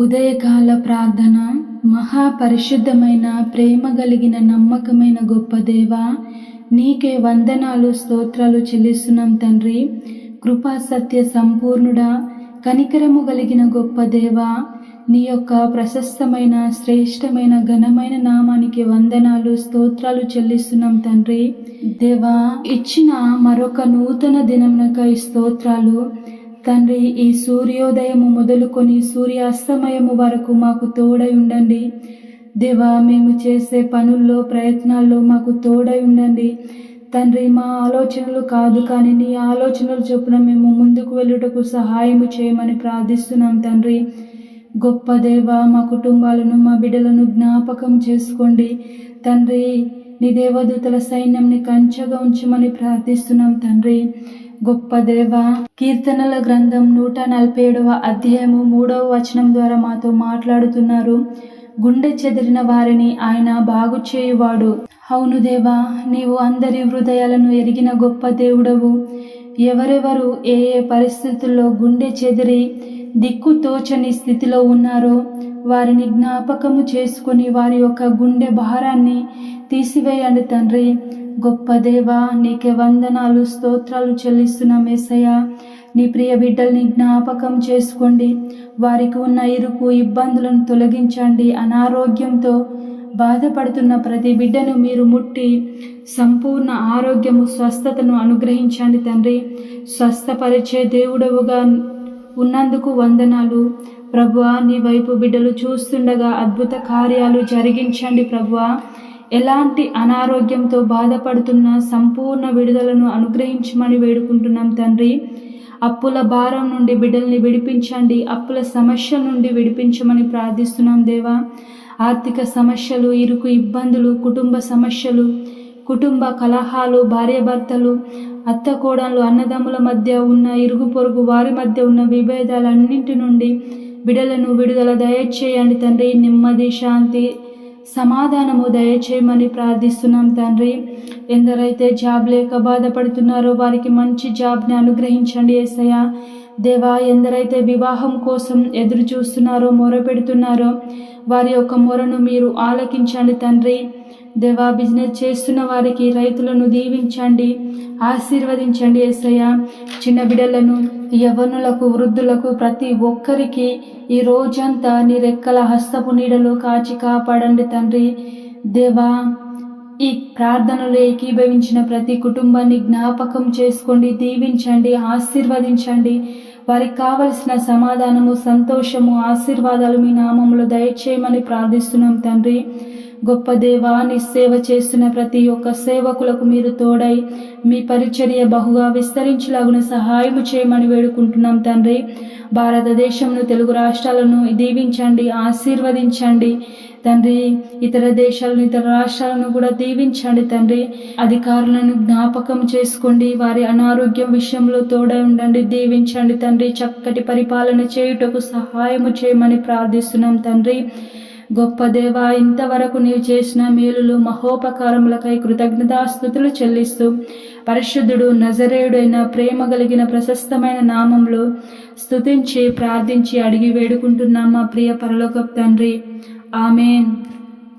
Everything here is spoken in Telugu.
ఉదయకాల ప్రార్థన మహాపరిశుద్ధమైన ప్రేమ కలిగిన నమ్మకమైన గొప్ప దేవ నీకే వందనాలు స్తోత్రాలు చెల్లిస్తున్నాం తండ్రి. కృపా సత్య సంపూర్ణుడా కనికరము కలిగిన గొప్ప దేవ నీ యొక్క ప్రశస్తమైన శ్రేష్టమైన ఘనమైన నామానికి వందనాలు స్తోత్రాలు చెల్లిస్తున్నాం తండ్రి. దేవా ఇచ్చిన మరొక నూతన దినంనకై స్తోత్రాలు తండ్రి ఈ సూర్యోదయము మొదలుకొని సూర్యాస్తమయము వరకు మాకు తోడై ఉండండి. దేవా మేము చేసే పనుల్లో ప్రయత్నాల్లో మాకు తోడై ఉండండి. తండ్రి మా ఆలోచనలు కాదు కానీ నీ ఆలోచనలు చొప్పున మేము ముందుకు వెళ్ళుటకు సహాయము చేయమని ప్రార్థిస్తున్నాం తండ్రి. గొప్ప దేవ మా కుటుంబాలను మా బిడ్డలను జ్ఞాపకం చేసుకోండి. తండ్రి నీ దేవదూతల సైన్యంని కంచగా ఉంచమని ప్రార్థిస్తున్నాం తండ్రి. గొప్ప దేవ కీర్తనల గ్రంథం నూట నలభై ఏడవ అధ్యాయము మూడవ వచనం ద్వారా మాతో మాట్లాడుతున్నారు. గుండె చెదిరిన వారిని ఆయన బాగు చేయువాడు. అవును దేవా నీవు అందరి హృదయాలను ఎరిగిన గొప్ప దేవుడవు. ఎవరెవరు ఏ ఏ పరిస్థితుల్లో గుండె చెదిరి దిక్కు తోచని స్థితిలో ఉన్నారో వారిని జ్ఞాపకము చేసుకొని వారి యొక్క గుండె భారాన్ని తీసివేయండి తండ్రి. గొప్ప దేవా నీకే వందనాలు స్తోత్రాలు చెల్లిస్తున్న ఏసయ్య నీ ప్రియ బిడ్డల్ని జ్ఞాపకం చేసుకోండి. వారికి ఉన్న ఇరుకు ఇబ్బందులను తొలగించండి. అనారోగ్యంతో బాధపడుతున్న ప్రతి బిడ్డను మీరు ముట్టి సంపూర్ణ ఆరోగ్యము స్వస్థతను అనుగ్రహించండి తండ్రి. స్వస్థపరిచే దేవుడవుగా ఉన్నందుకు వందనాలు. ప్రభువా నీ వైపు బిడ్డలు చూస్తుండగా అద్భుత కార్యాలు జరిగించండి ప్రభువా. ఎలాంటి అనారోగ్యంతో బాధపడుతున్న సంపూర్ణ విడుదలను అనుగ్రహించమని వేడుకుంటున్నాం తండ్రి. అప్పుల భారం నుండి బిడ్డల్ని విడిపించండి. అప్పుల సమస్య నుండి విడిపించమని ప్రార్థిస్తున్నాం దేవా. ఆర్థిక సమస్యలు ఇరుకు ఇబ్బందులు కుటుంబ సమస్యలు కుటుంబ కలహాలు భార్యాభర్తలు అత్త కోడళ్ళు అన్నదమ్ముల మధ్య ఉన్న ఇరుగు పొరుగు వారి మధ్య ఉన్న విభేదాలన్నింటి నుండి బిడలను విడుదల దయచేయండి తండ్రి. నెమ్మది శాంతి సమాధానము దయచేయమని ప్రార్థిస్తున్నాం తండ్రి. ఎందరైతే జాబ్ లేక బాధపడుతున్నారో వారికి మంచి జాబ్ని అనుగ్రహించండి ఏసయ్య. దేవా ఎందరైతే వివాహం కోసం ఎదురు చూస్తున్నారో మొరపెడుతున్నారో వారి యొక్క మొరను మీరు ఆలకించండి తండ్రి. దేవా బిజినెస్ చేస్తున్న వారికి రైతులను దీవించండి ఆశీర్వదించండి ఏసయ్య. చిన్న బిడ్డలను యవనులకు వృద్ధులకు ప్రతి ఒక్కరికి ఈ రోజంతా నీ రెక్కల హస్తపు నీడలో కాచి కాపాడండి తండ్రి. దేవా ఈ ప్రార్థనలు ఏకీభవించిన ప్రతి కుటుంబాన్ని జ్ఞాపకం చేసుకోండి దీవించండి ఆశీర్వదించండి. వారికి కావలసిన సమాధానము సంతోషము ఆశీర్వాదాలు మీ నామములు దయచేయమని ప్రార్థిస్తున్నాం తండ్రి. గొప్ప దేవా నీ సేవ చేస్తున్న ప్రతి ఒక్క సేవకులకు మీరు తోడై మీ పరిచర్య బహుగా విస్తరించలాగున సహాయము చేయమని వేడుకుంటున్నాం తండ్రి. భారతదేశంను తెలుగు రాష్ట్రాలను దీవించండి ఆశీర్వదించండి. తండ్రి ఇతర దేశాలను ఇతర రాష్ట్రాలను కూడా దీవించండి తండ్రి. అధికారులను జ్ఞాపకం చేసుకోండి వారి అనారోగ్యం విషయంలో తోడై ఉండండి దీవించండి తండ్రి. చక్కటి పరిపాలన చేయుటకు సహాయము చేయమని ప్రార్థిస్తున్నాం తండ్రి. గొప్ప దేవా ఇంతవరకు నీవు చేసిన మేలులు మహోపకారములకై కృతజ్ఞతాస్థుతులు చెల్లిస్తూ పరిశుద్ధుడు నజరేయుడైన ప్రేమ కలిగిన ప్రశస్తమైన నామంలో స్తుతించి ప్రార్థించి అడిగి వేడుకుంటున్నాం మా ప్రియ పరలోక తండ్రి. ఆమెన్.